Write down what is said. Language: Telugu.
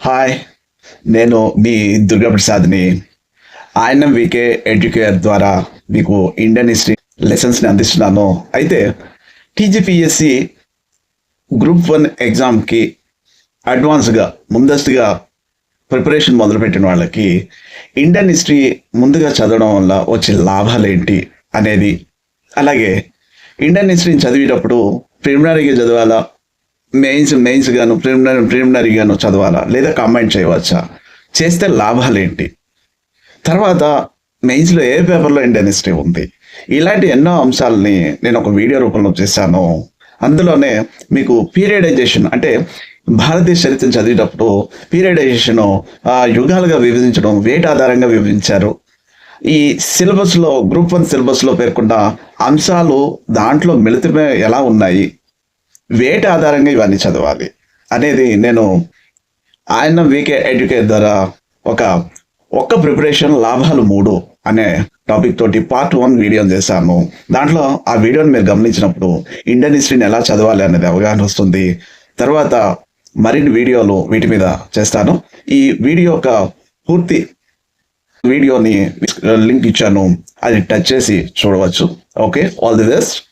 హాయ్ నేను మీ దుర్గాప్రసాద్ని ఆయన వీకే ఎడ్యుకేర్ ద్వారా మీకు ఇండియన్ హిస్టరీ లెసన్స్ని అందిస్తున్నాను. అయితే టీజీపీఎస్సి గ్రూప్ వన్ ఎగ్జామ్కి అడ్వాన్స్గా ముందస్తుగా ప్రిపరేషన్ మొదలుపెట్టిన వాళ్ళకి ఇండియన్ హిస్టరీ ముందుగా చదవడం వల్ల వచ్చే లాభాలు ఏంటి అనేది. అలాగే ఇండియన్ హిస్టరీని చదివేటప్పుడు ప్రిలిమినరీగా చదవాలా? మెయిన్స్ మెయిన్స్ గాను ప్రిలిమినరీ ప్రిలిమినరీ గాను చదవాలా? లేదా కంబైన్ చేయవచ్చా? చేస్తే లాభాలు ఏంటి తర్వాత మెయిన్స్లో ఏ పేపర్లో ఇండెనిస్ట్రీ ఉంది? ఇలాంటి ఎన్నో అంశాలని నేను ఒక వీడియో రూపంలో చేశాను. అందులోనే మీకు పీరియడైజేషన్ అంటే భారతీయ చరిత్రను చదివేటప్పుడు పీరియడైజేషన్ యుగాలుగా విభజించడం వేట ఆధారంగా విభజించారు. ఈ సిలబస్లో గ్రూప్ వన్ సిలబస్లో పేర్కొన్న అంశాలు దాంట్లో మిళితమే ఎలా ఉన్నాయి? వేట ఆధారంగా ఇవన్నీ చదవాలి. అనేది నేను ఆయన వీకే ఎడ్యుకేట్ ద్వారా ఒక ఒక్క ప్రిపరేషన్ లాభాలు మూడు అనే టాపిక్ తోటి పార్ట్ వన్ వీడియో చేశాను. దాంట్లో ఆ వీడియోని మీరు గమనించినప్పుడు ఇండియన్ హిస్టరీని ఎలా చదవాలి అనేది అవగాహన వస్తుంది. తర్వాత మరిన్ని వీడియోలు వీటి మీద చేస్తాను. ఈ వీడియో యొక్క పూర్తి వీడియోని లింక్ ఇచ్చాను. అది టచ్ చేసి చూడవచ్చు. Okay all the best.